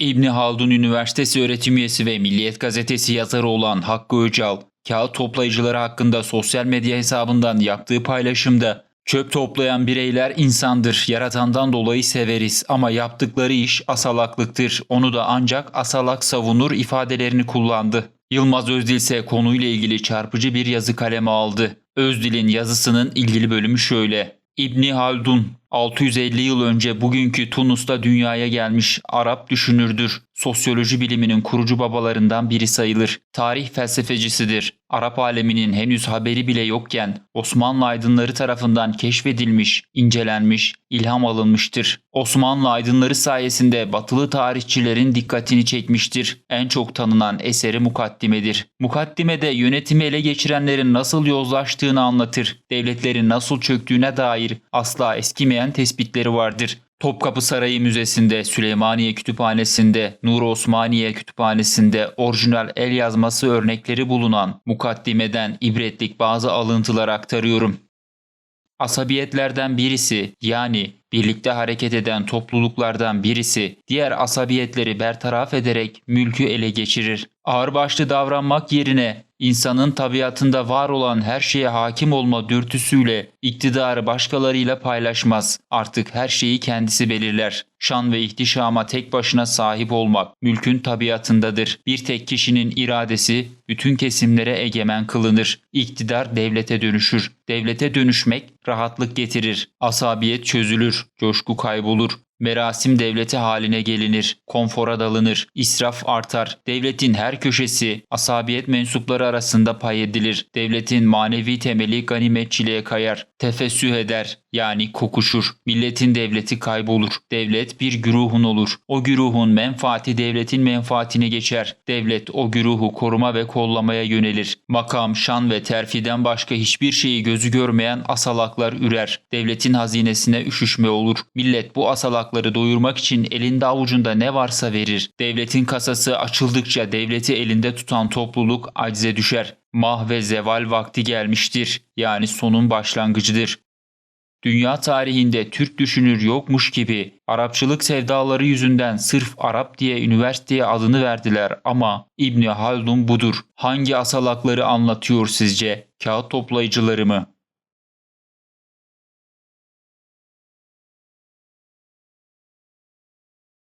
İbni Haldun Üniversitesi öğretim üyesi ve Milliyet Gazetesi yazarı olan Hakkı Öcal, kağıt toplayıcıları hakkında sosyal medya hesabından yaptığı paylaşımda Çöp toplayan bireyler insandır, yaratandan dolayı severiz ama yaptıkları iş asalaklıktır, onu da ancak asalak savunur ifadelerini kullandı. Yılmaz Özdil ise konuyla ilgili çarpıcı bir yazı kaleme aldı. Özdil'in yazısının ilgili bölümü şöyle. İbni Haldun 650 yıl önce bugünkü Tunus'ta dünyaya gelmiş Arap düşünürdür. Sosyoloji biliminin kurucu babalarından biri sayılır. Tarih felsefecisidir. Arap aleminin henüz haberi bile yokken Osmanlı aydınları tarafından keşfedilmiş, incelenmiş, ilham alınmıştır. Osmanlı aydınları sayesinde batılı tarihçilerin dikkatini çekmiştir. En çok tanınan eseri Mukaddime'dir. Mukaddimede yönetimi ele geçirenlerin nasıl yozlaştığını anlatır. Devletlerin nasıl çöktüğüne dair asla eskimeyen tespitleri vardır. Topkapı Sarayı Müzesi'nde, Süleymaniye Kütüphanesi'nde, Nur Osmaniye Kütüphanesi'nde orijinal el yazması örnekleri bulunan mukaddimeden ibretlik bazı alıntılar aktarıyorum. Asabiyetlerden birisi yani birlikte hareket eden topluluklardan birisi diğer asabiyetleri bertaraf ederek mülkü ele geçirir. Ağırbaşlı davranmak yerine insanın tabiatında var olan her şeye hakim olma dürtüsüyle iktidarı başkalarıyla paylaşmaz. Artık her şeyi kendisi belirler. Şan ve ihtişama tek başına sahip olmak mülkün tabiatındadır. Bir tek kişinin iradesi bütün kesimlere egemen kılınır. İktidar devlete dönüşür. Devlete dönüşmek rahatlık getirir. Asabiyet çözülür. Coşku kaybolur. Merasim devleti haline gelinir, konfora dalınır, israf artar, devletin her köşesi asabiyet mensupları arasında pay edilir, devletin manevi temeli ganimetçiliğe kayar, tefessüh eder, yani kokuşur, milletin devleti kaybolur, devlet bir güruhun olur, o güruhun menfaati devletin menfaatine geçer, devlet o güruhu koruma ve kollamaya yönelir, makam, şan ve terfiden başka hiçbir şeyi gözü görmeyen asalaklar ürer, devletin hazinesine üşüşme olur, millet bu asalak asalakları doyurmak için elinde avucunda ne varsa verir. Devletin kasası açıldıkça devleti elinde tutan topluluk acize düşer. Mah ve zeval vakti gelmiştir. Yani sonun başlangıcıdır. Dünya tarihinde Türk düşünür yokmuş gibi Arapçılık sevdaları yüzünden sırf Arap diye üniversiteye adını verdiler ama İbni Haldun budur. Hangi asalakları anlatıyor sizce? Kağıt toplayıcıları mı?